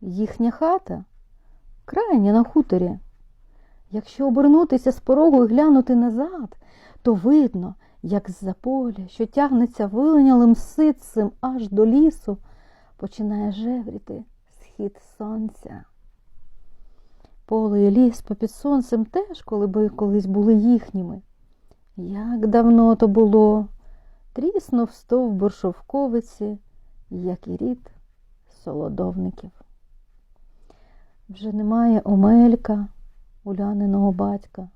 Їхня хата крайня на хуторі. Якщо обернутися з порогу і глянути назад, то видно, як з-за поля, що тягнеться вилинялим ситцем аж до лісу, починає жевріти схід сонця. Поле і ліс попід сонцем теж коли би колись були їхніми. Як давно то було, тріснув стовбур шовковиці, як і рід солодовників. Вже немає Омелька, Уляниного батька,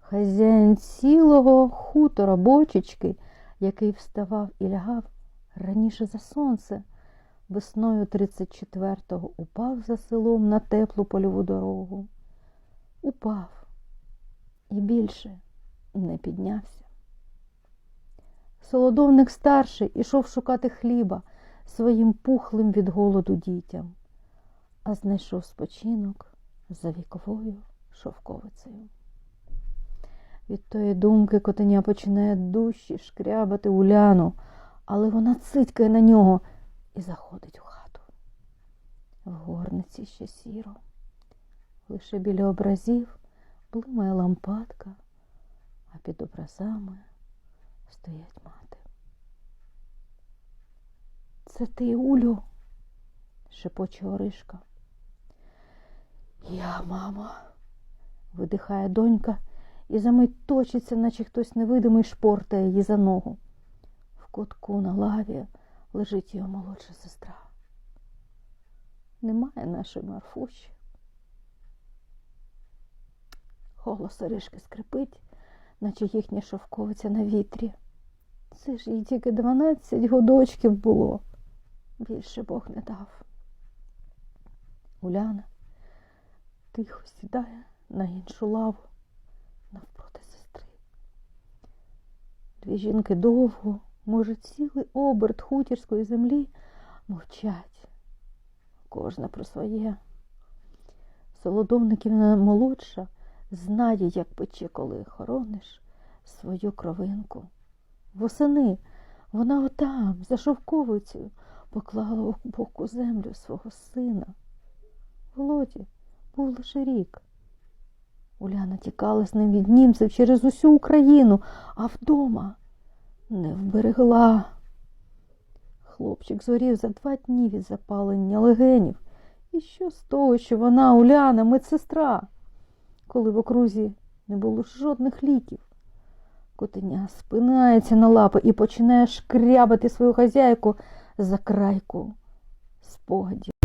хазяїн цілого хутора бочечки, який вставав і лягав раніше за сонце, весною 34-го упав за селом на теплу польову дорогу. Упав і більше не піднявся. Солодовник старший ішов шукати хліба своїм пухлим від голоду дітям, а знайшов спочинок за віковою шовковицею. Від тої думки котеня починає дужче шкрябати Уляну, але вона цитькає на нього і заходить у хату. В горниці ще сіро. Лише біля образів блимає лампадка, а під образами стоять мати. Це ти, Улю? шепоче Оришка. Я, мама, видихає донька і за мить точиться, наче хтось невидимий шпортає її за ногу. В кутку на лаві лежить його молодша сестра. Немає нашої Марфуші. Голос Оришки скрипить, наче їхня шовковиця на вітрі. Це ж їй тільки дванадцять годочків було. Більше Бог не дав. Уляна тихо сідає на іншу лаву навпроти сестри. Дві жінки довго, може, цілий оберт хутірської землі мовчать. Кожна про своє. Солодовниківна молодша знає, як пече, коли хорониш свою кровинку. Восени вона отам, за шовковицею, поклала у боку землю свого сина. Володі був лише рік. Уляна тікала з ним від німців через усю Україну, а вдома не вберегла. Хлопчик зорів за два дні від запалення легенів. І що з того, що вона, Уляна, медсестра, коли в окрузі не було жодних ліків? Котеня спинається на лапи і починає шкрябати свою хазяйку за крайку спогадів.